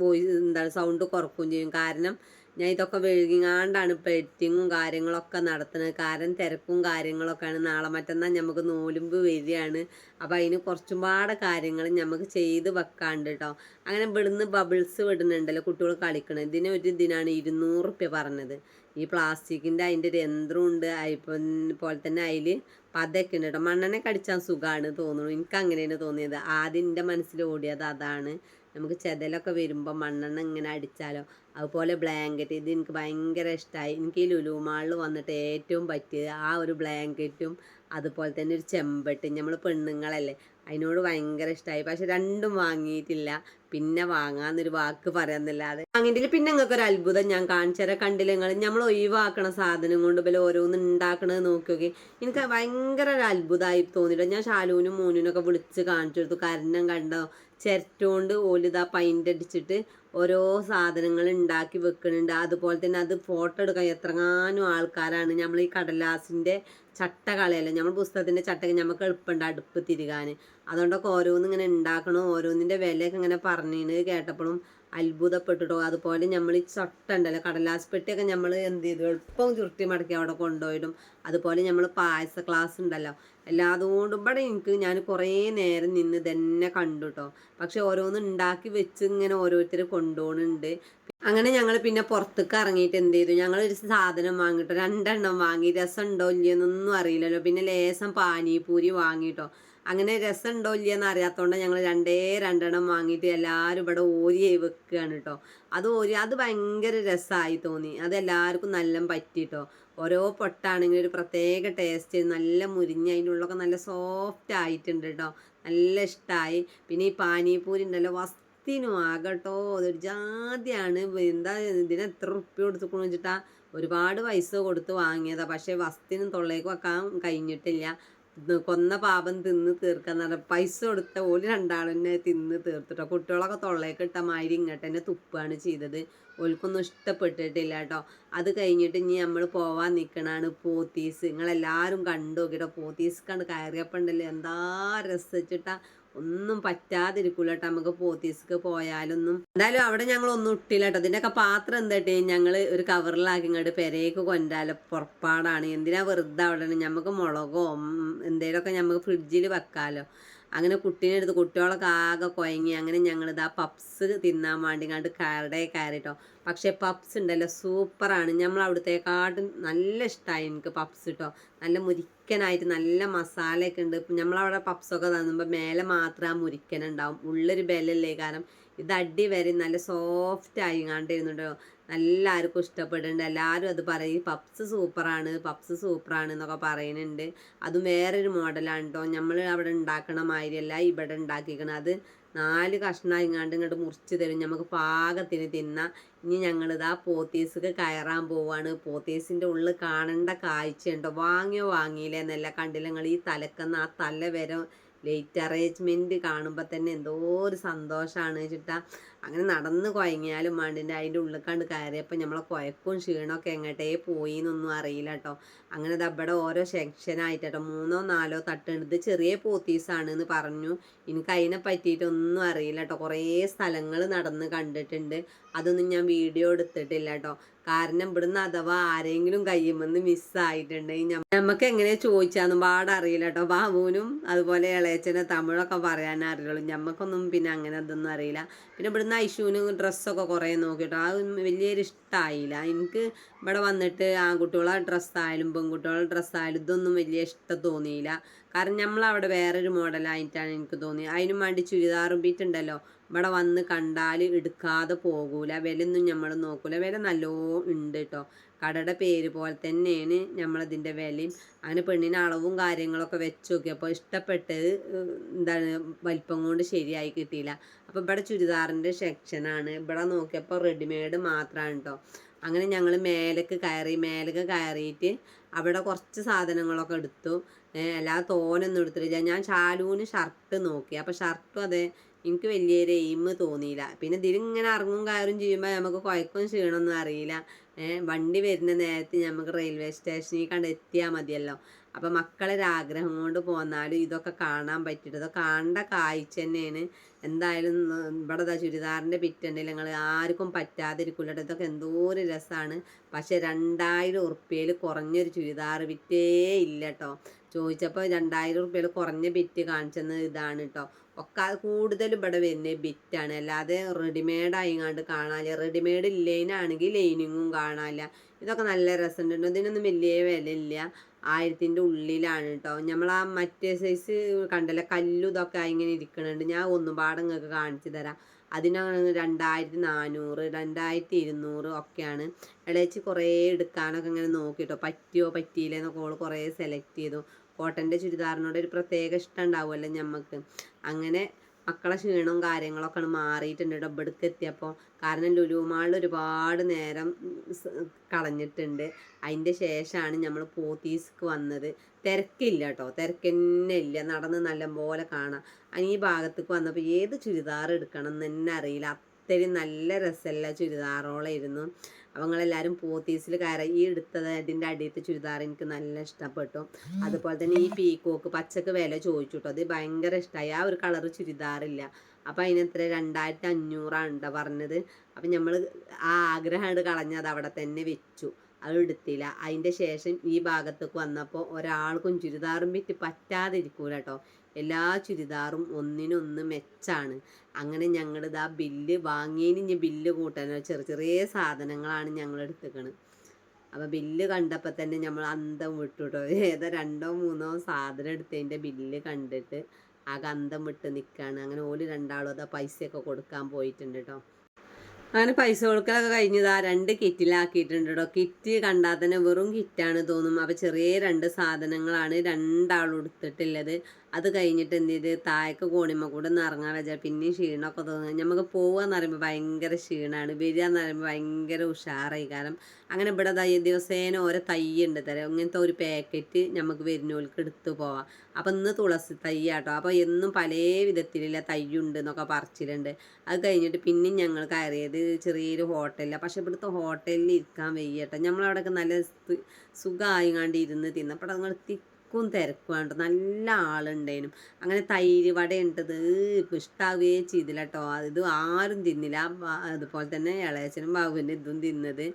വോയിസ് എന്താണ് സൗണ്ട് കുറക്കുകയും ചെയ്യും. കാരണം ഞാൻ ഇതൊക്കെ വെഴുകിങ്ങാണ്ടാണ് ഇപ്പോൾ എഡിറ്റിങ്ങും കാര്യങ്ങളൊക്കെ നടത്തുന്നത്. കാരണം തിരക്കും കാര്യങ്ങളൊക്കെയാണ്. നാളെ മറ്റന്നാൾ നമുക്ക് നൂലുമ്പ് വരികയാണ്. അപ്പോൾ അതിന് കുറച്ചും പാടെ കാര്യങ്ങൾ നമുക്ക് ചെയ്ത് വെക്കാണ്ട് കേട്ടോ അങ്ങനെ ഇവിടുന്ന് ബബിൾസ് വിടുന്നുണ്ടല്ലോ കുട്ടികൾ കളിക്കണം ഇതിന് ഒരു ഇതിനാണ് ഇരുന്നൂറ് റുപ്യ പറഞ്ഞത്. ഈ പ്ലാസ്റ്റിക്കിന്റെ അതിന്റെ ഒരു യന്ത്രമുണ്ട്. ഇപ്പം പോലെ തന്നെ അതിൽ പതൊക്കെ ഉണ്ട് കേട്ടോ മണ്ണെണ്ണ കടിച്ചാൽ സുഖമാണ് തോന്നുന്നു. എനിക്ക് അങ്ങനെയാണ് തോന്നിയത്. ആദ്യം എന്റെ മനസ്സിൽ ഓടിയത് അതാണ്. നമുക്ക് ചെതലൊക്കെ വരുമ്പോൾ മണ്ണെണ്ണ ഇങ്ങനെ അടിച്ചാലോ? അതുപോലെ ബ്ലാങ്കറ്റ് ഇത് എനിക്ക് ഭയങ്കര ഇഷ്ടമായി എനിക്ക് ലുലു മാളിൽ വന്നിട്ട് ഏറ്റവും പറ്റിയത് ആ ഒരു ബ്ലാങ്കറ്റും അതുപോലെ തന്നെ ഒരു ചെമ്പട്ട്. നമ്മൾ പെണ്ണുങ്ങളല്ലേ. അതിനോട് ഭയങ്കര ഇഷ്ടമായി പക്ഷെ രണ്ടും വാങ്ങിയിട്ടില്ല. പിന്നെ വാങ്ങാന്നൊരു വാക്ക് പറയാന്നല്ലാതെ. വാങ്ങിയിട്ടില്ല. പിന്നെ നിങ്ങൾക്ക് ഒരു അത്ഭുതം ഞാൻ കാണിച്ചു കണ്ടില്ല നിങ്ങൾ നമ്മൾ ഒഴിവാക്കണ സാധനം കൊണ്ട് ഇവർ ഓരോന്ന് ഉണ്ടാക്കണത് നോക്കിയൊക്കെ. എനിക്ക് ഭയങ്കര ഒരു അത്ഭുതമായി തോന്നിയിട്ട്. ഞാൻ ഷാലൂനും മോനുവിനൊക്കെ വിളിച്ച് കാണിച്ചു കൊടുത്തു. കരണം കണ്ടോ? ചിരട്ടുകൊണ്ട് ഓലിതാ പൈന്റ് അടിച്ചിട്ട് ഓരോ സാധനങ്ങൾ ഉണ്ടാക്കി വെക്കുന്നുണ്ട്. അതുപോലെ തന്നെ അത് ഫോട്ടോ എടുക്കാൻ എത്രങ്ങാനും ആൾക്കാരാണ്. നമ്മൾ ഈ കടലാസിന്റെ ചട്ട കളയല്ലേ? നമ്മൾ പുസ്തകത്തിന്റെ ചട്ടക്ക് നമുക്ക് എളുപ്പമുണ്ട് അടുപ്പ് തിരികാൻ. അതുകൊണ്ടൊക്കെ ഓരോന്നും ഇങ്ങനെ ഉണ്ടാക്കണോ. ഓരോന്നിന്റെ വിലയൊക്കെ ഇങ്ങനെ പറഞ്ഞു കേട്ടപ്പോഴും അത്ഭുതപ്പെട്ടിട്ടോ. അതുപോലെ നമ്മൾ ഈ ചട്ട ഉണ്ടല്ലോ കടലാസ് പെട്ടിയൊക്കെ നമ്മൾ എന്ത് ചെയ്തു? എളുപ്പം ചുരുട്ടി മടക്കി അവിടെ കൊണ്ടുപോയിടും. അതുപോലെ നമ്മൾ പായസ ക്ലാസ് ഉണ്ടല്ലോ എല്ലാതുകൊണ്ടും ഇവിടെ എനിക്ക് ഞാൻ കുറേ നേരം നിന്ന് തന്നെ കണ്ടു കേട്ടോ പക്ഷെ ഓരോന്ന് ഉണ്ടാക്കി വെച്ച് ഇങ്ങനെ ഓരോരുത്തർ കൊണ്ടുപോകുന്നുണ്ട്. അങ്ങനെ ഞങ്ങൾ പിന്നെ പുറത്തേക്ക് ഇറങ്ങിയിട്ട് എന്ത് ചെയ്തു? ഞങ്ങൾ ഒരു സാധനം വാങ്ങിട്ടോ രണ്ടെണ്ണം വാങ്ങി. രസം ഉണ്ടോ ഇല്ലയെന്നൊന്നും അറിയില്ലല്ലോ. പിന്നെ ലേസം പാനിപൂരി വാങ്ങിട്ടോ. അങ്ങനെ രസം ഉണ്ടോ ഇല്ലയെന്ന് അറിയാത്തതുകൊണ്ട് ഞങ്ങൾ രണ്ടേ രണ്ടെണ്ണം വാങ്ങിയിട്ട് എല്ലാവരും ഇവിടെ ഓരി വെക്കുകയാണ് കേട്ടോ. അത് ഓരി അത് ഭയങ്കര രസമായി തോന്നി. അത് എല്ലാവർക്കും നല്ല പറ്റിട്ടോ. ഓരോ പൊട്ടാണെങ്കിൽ ഒരു പ്രത്യേക ടേസ്റ്റ് നല്ല മുരിഞ്ഞ് അതിന്റെ ഉള്ളൊക്കെ നല്ല സോഫ്റ്റ് ആയിട്ടുണ്ട് കേട്ടോ നല്ല ഇഷ്ടമായി പിന്നെ ഈ പാനിപൂരി ഉണ്ടല്ലോ വസ്തിനും ആകട്ടോ അതൊരു ജാതിയാണ്. എന്താ ഇതിന് എത്ര റുപ്യ കൊടുത്തുക്കണെന്ന് വെച്ചിട്ടാ ഒരുപാട് പൈസ കൊടുത്ത് വാങ്ങിയതാണ് പക്ഷേ വസ്തിനും തൊള്ളേക്ക് വെക്കാൻ കഴിഞ്ഞിട്ടില്ല. കൊന്ന പാപം തിന്ന് തീർക്കാന്ന് പറഞ്ഞാൽ പൈസ കൊടുത്ത ഓൽ രണ്ടാളും തന്നെ തീർത്തിട്ടോ. കുട്ടികളൊക്കെ തൊള്ളേക്ക് ഇട്ട മാതിരി ഇങ്ങോട്ട് തന്നെ തുപ്പാണ് ചെയ്തത്. ഓൽക്കൊന്നും ഇഷ്ടപ്പെട്ടിട്ടില്ല കേട്ടോ അത് കഴിഞ്ഞിട്ട് ഇനി നമ്മൾ പോവാൻ നിൽക്കണാണ് പോത്തീസ്. നിങ്ങളെല്ലാവരും കണ്ടു നോക്കിട്ടോ. പോത്തീസ് കണ്ട് കയറിയപ്പോണ്ടല്ലോ എന്താ രസിച്ചിട്ടാ ഒന്നും പറ്റാതിരിക്കൂല കേട്ടോ നമുക്ക് പോത്തീസ്ക്ക് പോയാലൊന്നും. എന്തായാലും അവിടെ ഞങ്ങൾ ഒന്നും ഇട്ടില്ല കേട്ടോ ഇതിന്റെയൊക്കെ പാത്രം എന്തായിട്ട് ഞങ്ങൾ ഒരു കവറിലാക്കി ഇങ്ങോട്ട് പെരേക്ക് കൊണ്ടാല പുറപ്പാടാണ്. എന്തിനാ വെറുതെ അവിടെ നമുക്ക് മുളകോ എന്തേലൊക്കെ നമുക്ക് ഫ്രിഡ്ജിൽ വെക്കാമല്ലോ അങ്ങനെ കുട്ടീനെ എടുത്ത് കുട്ടികളൊക്കെ ആകെ കുഴങ്ങി അങ്ങനെ ഞങ്ങളിത് ആ പപ്സ് തിന്നാൻ വേണ്ടി കണ്ട് കരടേ കയറിട്ടോ. പക്ഷേ പപ്സ് ഉണ്ടല്ലോ സൂപ്പറാണ്. നമ്മൾ അവിടുത്തെക്കാട്ടും നല്ല ഇഷ്ടമായി എനിക്ക് പപ്സ് കേട്ടോ നല്ല മുരിക്കനായിട്ട് നല്ല മസാലയൊക്കെ ഉണ്ട്. നമ്മളവിടെ പപ്സൊക്കെ തന്നുമ്പോൾ മേലെ മാത്രം ആ മുരിക്കനുണ്ടാവും. ഉള്ളൊരു ബലല്ലേ കാരണം ഇത് അടി വരെ നല്ല സോഫ്റ്റ് ആയി കണ്ടിരുന്നുണ്ടോ എല്ലാവർക്കും ഇഷ്ടപ്പെടുന്നുണ്ട്. എല്ലാവരും അത് പറയും. പപ്സ് സൂപ്പറാണ് പപ്സ് സൂപ്പറാണ് എന്നൊക്കെ പറയുന്നുണ്ട്. അതും വേറൊരു മോഡലാണ് കേട്ടോ നമ്മൾ അവിടെ ഉണ്ടാക്കണ മാതിരിയല്ല ഇവിടെ ഉണ്ടാക്കിക്കണം അത് നാല് കഷ്ണം ഇങ്ങാണ്ട് ഇങ്ങോട്ട് മുറിച്ച് തരും. നമുക്ക് പാകത്തിന് തിന്നാം. ഇനി ഞങ്ങളിതാ പോത്തീസൊക്കെ കയറാൻ പോവാണ്. പോത്തീസിന്റെ ഉള്ളിൽ കാണേണ്ട കാഴ്ചയുണ്ടോ? വാങ്ങിയോ വാങ്ങിയില്ല എന്നല്ല. കണ്ടില്ല നിങ്ങൾ ഈ തലക്കെന്ന് ആ തല വരെ ലൈറ്റ് അറേഞ്ച്മെന്റ് കാണുമ്പോൾ തന്നെ എന്തോ ഒരു സന്തോഷമാണ് വെച്ചിട്ടാ അങ്ങനെ നടന്ന് കുഴങ്ങിയാലും വേണ്ടിന്റെ അതിന്റെ ഉള്ളിൽ കണ്ട് കയറിയപ്പോൾ നമ്മളെ കുഴക്കും ക്ഷീണമൊക്കെ എങ്ങോട്ടേ പോയി എന്നൊന്നും അറിയില്ല കേട്ടോ അങ്ങനെ ദവിടെ ഓരോ സെക്ഷനായിട്ട് കേട്ടോ മൂന്നോ നാലോ തട്ടുണ്ട് ഇത് ചെറിയ പോത്തീസാണ് എന്ന് പറഞ്ഞു. എനിക്ക് അതിനെ പറ്റിയിട്ടൊന്നും അറിയില്ല കേട്ടോ കുറേ സ്ഥലങ്ങൾ നടന്ന് കണ്ടിട്ടുണ്ട്. അതൊന്നും ഞാൻ വീഡിയോ എടുത്തിട്ടില്ല കേട്ടോ കാരണം ഇവിടുന്ന് അഥവാ ആരെങ്കിലും കയ്യുമെന്ന് മിസ്സായിട്ടുണ്ടെങ്കിൽ നമുക്ക് എങ്ങനെ ചോദിച്ചാന്നും പാടെ അറിയില്ല കേട്ടോ ബാബുവിനും അതുപോലെ ഇളയച്ചനെ തമിഴൊക്കെ പറയാൻ അറിയുള്ളൂ. ഞമ്മക്കൊന്നും പിന്നെ അങ്ങനെ അതൊന്നും അറിയില്ല. പിന്നെ ഇവിടുന്ന് ഐശുവിന് ഡ്രസ്സൊക്കെ കുറേ നോക്കിട്ടോ. അത് വലിയൊരു ഇഷ്ടമായില്ല എനിക്ക് ഇവിടെ വന്നിട്ട് ആൺകുട്ടികളെ ഡ്രസ്സായാലും പെൺകുട്ടികളുടെ ഡ്രസ്സായാലും ഇതൊന്നും വലിയ ഇഷ്ടം തോന്നിയില്ല. കാരണം നമ്മളവിടെ വേറൊരു മോഡലായിട്ടാണ് എനിക്ക് തോന്നിയത്. അതിനും വേണ്ടി ചുരിദാറും ബീറ്റുണ്ടല്ലോ ഇവിടെ വന്ന് കണ്ടാൽ എടുക്കാതെ പോകൂല. വിലയൊന്നും നമ്മൾ നോക്കൂല. വില നല്ലോ ഉണ്ട് കേട്ടോ കടയുടെ പേര് പോലെ തന്നെയാണ് നമ്മളതിന്റെ വിലയും. അങ്ങനെ പെണ്ണിന് അളവും കാര്യങ്ങളൊക്കെ വെച്ച് നോക്കി അപ്പോൾ ഇഷ്ടപ്പെട്ടത് എന്താണ് വലിപ്പം കൊണ്ട് ശരിയായി കിട്ടിയില്ല. അപ്പോൾ ഇവിടെ ചുരിദാറിന്റെ സെക്ഷനാണ്. ഇവിടെ നോക്കിയപ്പോൾ റെഡിമെയ്ഡ് മാത്രമാണ് കേട്ടോ അങ്ങനെ ഞങ്ങൾ മേലേക്ക് കയറി മേലേക്ക് കയറിയിട്ട് അവിടെ കുറച്ച് സാധനങ്ങളൊക്കെ എടുത്തു. അല്ലാതെ തോനൊന്നും എടുത്തിട്ടില്ല ഞാൻ ശാലൂന് ഷർട്ട് നോക്കി. അപ്പോൾ ഷർട്ടും അതെ എനിക്ക് വലിയൊരു എയിം തോന്നിയില്ല. പിന്നെ ഇതിലിങ്ങനെ ഇറങ്ങും കയറും ചെയ്യുമ്പോൾ നമുക്ക് കുഴക്കം ക്ഷീണമൊന്നും അറിയില്ല. വണ്ടി വരുന്ന നേരത്തെ നമുക്ക് റെയിൽവേ സ്റ്റേഷനിൽ കണ്ട് എത്തിയാൽ മതിയല്ലോ. അപ്പം മക്കളൊരു ആഗ്രഹം കൊണ്ട് പോന്നാലും ഇതൊക്കെ കാണാൻ പറ്റിയിട്ട് ഇതൊക്കെ കാണേണ്ട കാഴ്ച തന്നെയാണ്. എന്തായാലും ഇവിടെ ദാ ചുരിദാറിന്റെ പിറ്റുണ്ടെങ്കിൽ ഞങ്ങൾ ആർക്കും പറ്റാതിരിക്കില്ല ഇതൊക്കെ എന്തോ ഒരു രസമാണ് പക്ഷെ രണ്ടായിരം ഉറുപ്പ്യയിൽ കുറഞ്ഞൊരു ചുരിദാർ വിറ്റേ ഇല്ല കേട്ടോ ചോദിച്ചപ്പോൾ രണ്ടായിരം ഉറുപ്പ്യയിൽ കുറഞ്ഞ ബിറ്റ് കാണിച്ചെന്ന് ഇതാണ് കേട്ടോ ഒക്കെ കൂടുതലും ഇവിടെ വരുന്നത് ബിറ്റാണ് അല്ലാതെ റെഡിമെയ്ഡ് ആയിങ്ങാണ്ട് കാണാനില്ല. റെഡിമെയ്ഡ് ഇല്ലേനാണെങ്കിൽ ലൈനിങ്ങും കാണാനില്ല. ഇതൊക്കെ നല്ല രസമുണ്ട്. ഇതിനൊന്നും വലിയ വിലയില്ല. ആയിരത്തിന്റെ ഉള്ളിലാണ് കേട്ടോ നമ്മൾ ആ മറ്റേ സൈസ് കണ്ടല്ല കല്ലും ഇതൊക്കെ ഇങ്ങനെ ഇരിക്കണുണ്ട്. ഞാൻ ഒന്നും പാടെ നിങ്ങൾക്ക് കാണിച്ചു തരാം. അതിനാണ് രണ്ടായിരത്തി നാനൂറ് രണ്ടായിരത്തി ഇരുന്നൂറ് ഒക്കെയാണ്. ഇടയിച്ച് കുറേ എടുക്കാനൊക്കെ ഇങ്ങനെ നോക്കിയിട്ടോ പറ്റിയോ പറ്റിയില്ലെന്നൊക്കെ ഓൾ കുറേ സെലക്ട് ചെയ്തു. കോട്ടന്റെ ചുരിദാറിനോട് ഒരു പ്രത്യേക ഇഷ്ടം ഉണ്ടാവുമല്ലോ ഞമ്മക്ക്. അങ്ങനെ മക്കളെ ക്ഷീണവും കാര്യങ്ങളൊക്കെ മാറിയിട്ടുണ്ട് ഡബ്ബെടുക്ക് എത്തിയപ്പോൾ കാരണം ലുലുമാളിൽ ഒരുപാട് നേരം കളഞ്ഞിട്ടുണ്ട്. അതിന്റെ ശേഷമാണ് നമ്മൾ പോത്തീസ്ക്ക് വന്നത്. തിരക്കില്ല കേട്ടോ. തിരക്കന്നെ ഇല്ല. നടന്ന് നല്ലപോലെ കാണാം. ഈ ഭാഗത്തേക്ക് വന്നപ്പോൾ ഏത് ചുരിദാർ എടുക്കണം എന്ന് തന്നെ അറിയില്ല. അത്രയും നല്ല രസമല്ല ചുരിദാറോളായിരുന്നു. അപ്പോൾ നിങ്ങളെല്ലാവരും പോത്തീസിൽ കയറി ഈ എടുത്തത് ഇതിന്റെ അടിയത്തെ ചുരിദാർ എനിക്ക് നല്ല ഇഷ്ടപ്പെട്ടു. അതുപോലെ തന്നെ ഈ പീക്കോക്ക് പച്ചക്ക് വില ചോദിച്ചു കേട്ടോ അത് ഭയങ്കര ഇഷ്ടമായി ആ ഒരു കളർ ചുരിദാറില്ല അപ്പം അതിനെത്ര രണ്ടായിരത്തി അഞ്ഞൂറാണ് കേട്ടോ പറഞ്ഞത്. അപ്പം നമ്മൾ ആ ആഗ്രഹം കളഞ്ഞത് അവിടെ തന്നെ വെച്ചു. അത് എടുത്തില്ല. അതിന്റെ ശേഷം ഈ ഭാഗത്തേക്ക് വന്നപ്പോൾ ഒരാൾക്കും ചുരിദാറും വിറ്റ് പറ്റാതിരിക്കൂല കേട്ടോ എല്ലാ ചുരിദാറും ഒന്നിനൊന്ന് മെച്ചാണ്. അങ്ങനെ ഞങ്ങൾ ആ ബില്ല് വാങ്ങിയതിന് ഇനി ബില്ല് കൂട്ടാനോ ചെറിയ ചെറിയ സാധനങ്ങളാണ് ഞങ്ങൾ എടുത്തുക്കണത് അപ്പോൾ ബില്ല് കണ്ടപ്പോൾ തന്നെ നമ്മൾ അന്തം വിട്ടു കേട്ടോ ഏതോ രണ്ടോ മൂന്നോ സാധനം എടുത്തതിന്റെ ബില്ല് കണ്ടിട്ട് ആ അന്തം വിട്ട് നിൽക്കുകയാണ് അങ്ങനെ ഓൽ രണ്ടാളും അതാ പൈസയൊക്കെ കൊടുക്കാൻ പോയിട്ടുണ്ട് കേട്ടോ അങ്ങനെ പൈസ കൊടുക്കലൊക്കെ കഴിഞ്ഞതാ രണ്ട് കിറ്റിലാക്കിയിട്ടുണ്ട് കേട്ടോ കിറ്റ് കണ്ടാൽ തന്നെ വെറും കിറ്റാണ് തോന്നും. അപ്പോൾ ചെറിയ രണ്ട് സാധനങ്ങളാണ് രണ്ടാളും എടുത്തിട്ടുള്ളത്. അത് കഴിഞ്ഞിട്ട് എന്ത് ചെയ്ത്? താഴേക്ക് കോണിമ കൂടെ ഒന്ന് ഇറങ്ങാൻ വെച്ചാൽ പിന്നെയും ക്ഷീണമൊക്കെ തോന്നുന്നു. നമുക്ക് പോവാന്ന് പറയുമ്പോൾ ഭയങ്കര ക്ഷീണമാണ് വരിക എന്ന് പറയുമ്പോൾ ഭയങ്കര ഉഷാറായി. കാരണം അങ്ങനെ ഇവിടെ തൈ ദിവസേന ഓരോ തയ്യുണ്ട്. തരാം. ഇങ്ങനത്തെ ഒരു പാക്കറ്റ് നമുക്ക് വരുന്നവർക്ക് എടുത്തു പോവാം. അപ്പം ഇന്ന് തുളസി തൈ ആട്ടോ അപ്പോൾ എന്നും പല വിധത്തിലുള്ള തൈ ഉണ്ട് എന്നൊക്കെ പറിച്ചിട്ടുണ്ട് അത് കഴിഞ്ഞിട്ട് പിന്നെയും ഞങ്ങൾ കയറിയത് ചെറിയൊരു ഹോട്ടലിലാണ് പക്ഷേ ഇവിടുത്തെ ഹോട്ടലിൽ ഇരിക്കാൻ വയ്യട്ടോ നമ്മളവിടെയൊക്കെ നല്ല സുഖമായി കണ്ടിരുന്ന് തിന്നപ്പോൾ നിങ്ങൾ തിക്കും തിരക്കുവാണ്ട്. നല്ല ആളുണ്ടേനും. അങ്ങനെ തൈര് വട ഉണ്ടത് ഇഷ്ടാവുകയും ചെയ്തില്ല കേട്ടോ ഇത് ആരും തിന്നില്ല. അതുപോലെ തന്നെ ഇളയച്ചനും ബാബുവിന്റെ ഇതും തിന്നത്.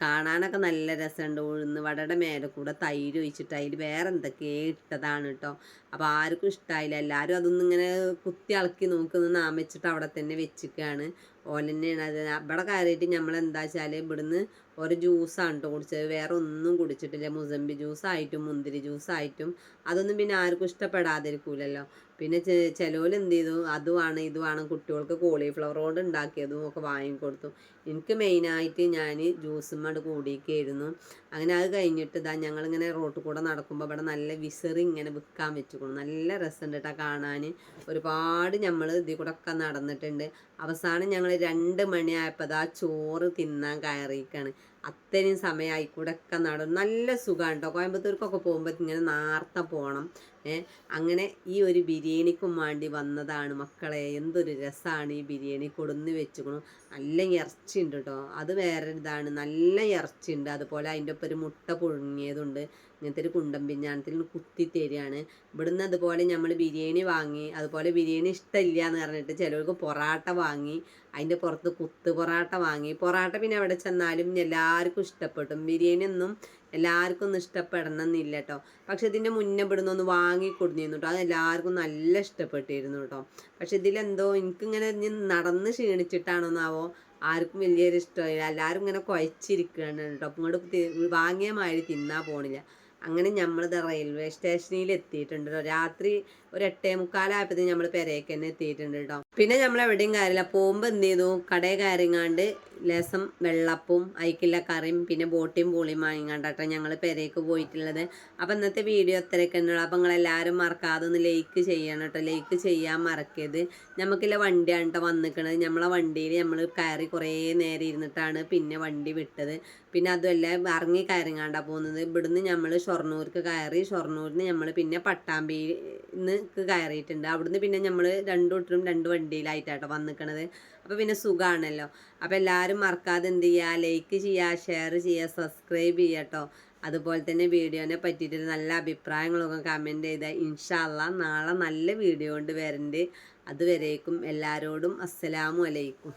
കാണാനൊക്കെ നല്ല രസമുണ്ട്. ഉഴുന്ന് വടയുടെ മേലെ കൂടെ തൈര് ഒഴിച്ചിട്ട് അതിൽ വേറെ എന്തൊക്കെയോ ഇട്ടതാണ് കേട്ടോ അപ്പോൾ ആർക്കും ഇഷ്ടമായില്ല എല്ലാവരും അതൊന്നും ഇങ്ങനെ കുത്തി ഇളക്കി നോക്കുന്ന നാമിച്ചിട്ട് അവിടെ തന്നെ വെച്ചിരിക്കുകയാണ് ഓലെന്നെയാണ് അത്. അവിടെ കയറിയിട്ട് നമ്മൾ എന്താ വെച്ചാൽ ഇവിടുന്ന് ഒരു ജ്യൂസാണ് കേട്ടോ കുടിച്ചത്. വേറെ ഒന്നും കുടിച്ചിട്ടില്ല. മുസമ്പി ജ്യൂസായിട്ടും മുന്തിരി ജ്യൂസായിട്ടും. അതൊന്നും പിന്നെ ആർക്കും ഇഷ്ടപ്പെടാതിരിക്കൂലല്ലോ. പിന്നെ ചിലവർ എന്ത് ചെയ്തു? അതുമാണ് ഇതുമാണ് കുട്ടികൾക്ക് കോളിഫ്ലവർ കൊണ്ട് ഉണ്ടാക്കിയതും ഒക്കെ വാങ്ങിക്കൊടുത്തു. എനിക്ക് മെയിനായിട്ട് ഞാൻ ജ്യൂസും അത് കൂടിയൊക്കെയായിരുന്നു അങ്ങനെ അത് കഴിഞ്ഞിട്ട് ഇതാ ഞങ്ങളിങ്ങനെ റോട്ടിൽ കൂടെ നടക്കുമ്പോൾ ഇവിടെ നല്ല വിസറി ഇങ്ങനെ വിൽക്കാൻ വെച്ചുകൊണ്ടു നല്ല രസമുണ്ട് കേട്ടോ കാണാൻ ഒരുപാട് നമ്മൾ ഇതിൽ കൂടെ ഒക്കെ നടന്നിട്ടുണ്ട്. അവസാനം ഞങ്ങൾ രണ്ട് മണിയായപ്പോൾ അതാ ചോറ് തിന്നാൻ കയറിയിരിക്കുകയാണ് അത്രയും സമയമായി കൂടെ ഒക്കെ നടന്നു. നല്ല സുഖമാണ് കേട്ടോ കോയമ്പത്തൂർക്കൊക്കെ പോകുമ്പോൾ ഇങ്ങനെ നാർത്ത പോകണം അങ്ങനെ ഈ ഒരു ബിരിയാണിക്കും വേണ്ടി വന്നതാണ് മക്കളെ. എന്തൊരു രസമാണ് ഈ ബിരിയാണി കൊടുന്ന് വെച്ചുക്കണം. നല്ല ഇറച്ചി ഉണ്ട് കേട്ടോ അത് വേറെ ഇതാണ് നല്ല ഇറച്ചി ഉണ്ട് അതുപോലെ അതിന്റെ ഒപ്പം ഒരു മുട്ട പുഴുങ്ങിയതുണ്ട്. ഇങ്ങനത്തെ ഒരു കുണ്ടൻ പിഞ്ഞാണത്തിൽ കുത്തി തരികയാണ്. ഇവിടുന്ന് അതുപോലെ നമ്മൾ ബിരിയാണി വാങ്ങി അതുപോലെ ബിരിയാണി ഇഷ്ടമില്ല എന്ന് പറഞ്ഞിട്ട് ചിലർക്ക് പൊറാട്ട വാങ്ങി അതിന്റെ പുറത്ത് കുത്ത് പൊറാട്ട വാങ്ങി. പൊറാട്ട പിന്നെ എവിടെ ചെന്നാലും എല്ലാവർക്കും ഇഷ്ടപ്പെടും. ബിരിയാണി ഒന്നും എല്ലാവർക്കും ഒന്നും ഇഷ്ടപ്പെടണം എന്നില്ല കേട്ടോ പക്ഷെ ഇതിന്റെ മുന്നേ ഇവിടുന്ന് ഒന്ന് വാങ്ങി കൊടുത്തിരുന്നു കേട്ടോ അത് എല്ലാവർക്കും നല്ല ഇഷ്ടപ്പെട്ടിരുന്നു കേട്ടോ പക്ഷെ ഇതിലെന്തോ എനിക്കിങ്ങനെ നടന്ന് ക്ഷീണിച്ചിട്ടാണോന്നാവോ? ആർക്കും വലിയൊരു ഇഷ്ടമില്ല. എല്ലാവരും ഇങ്ങനെ കുഴച്ചിരിക്കുകയാണ് കേട്ടോ ഇങ്ങോട്ട് വാങ്ങിയ മാതിരി തിന്നാൻ പോണില്ല. അങ്ങനെ നമ്മളിത് റെയിൽവേ സ്റ്റേഷനിൽ എത്തിയിട്ടുണ്ട്. രാത്രി ഒരു എട്ടേ മുക്കാലായപ്പോഴത്തേക്ക് നമ്മൾ പെരയ്ക്ക് തന്നെ എത്തിയിട്ടുണ്ട് കേട്ടോ പിന്നെ നമ്മൾ എവിടെയും കാര്യമില്ല പോകുമ്പോൾ എന്ത് ചെയ്തു? കടയിൽ കയറിങ്ങാണ്ട് ലേസം വെള്ളപ്പും അയക്കില്ല കറിയും പിന്നെ ബോട്ടിയും പൂളിയും വാങ്ങിങ്ങാണ്ടാട്ടോ ഞങ്ങൾ പെരയ്ക്ക് പോയിട്ടുള്ളത്. അപ്പം ഇന്നത്തെ വീഡിയോ അത്രയൊക്കെ ഉള്ളൂ. അപ്പം നിങ്ങളെല്ലാവരും മറക്കാതെ ഒന്ന് ലൈക്ക് ചെയ്യണം കേട്ടോ ലൈക്ക് ചെയ്യാൻ മറക്കരുത്. നമുക്കില്ല വണ്ടിയാണ് കേട്ടോ വന്നിക്കണത്. നമ്മളെ വണ്ടിയിൽ നമ്മൾ കയറി കുറേ നേരം ഇരുന്നിട്ടാണ് പിന്നെ വണ്ടി വിട്ടത്. പിന്നെ അതുമല്ല ഇറങ്ങി കയറിങ്ങാണ്ടാ പോകുന്നത്. ഇവിടുന്ന് നമ്മൾ ഷൊർണൂർക്ക് കയറി ഷൊർണൂരിന് നമ്മൾ പിന്നെ പട്ടാമ്പിന്ന് കയറിയിട്ടുണ്ട്. അവിടുന്ന് പിന്നെ നമ്മൾ രണ്ടു കൂട്ടരും രണ്ട് വണ്ടിയിലായിട്ടാട്ടോ വന്നിക്കണത്. അപ്പോൾ പിന്നെ സുഖമാണല്ലോ അപ്പോൾ എല്ലാവരും മറക്കാതെ എന്ത് ചെയ്യുക ലൈക്ക് ചെയ്യുക ഷെയർ ചെയ്യുക സബ്സ്ക്രൈബ് ചെയ്യുക കേട്ടോ അതുപോലെ തന്നെ വീഡിയോനെ പറ്റിയിട്ട് നല്ല അഭിപ്രായങ്ങളൊക്കെ കമന്റ് ചെയ്താൽ ഇൻഷാല്ല നാളെ നല്ല വീഡിയോ കൊണ്ട് വരണ്ട്. അതുവരേക്കും എല്ലാവരോടും അസ്സലാമു അലൈക്കും.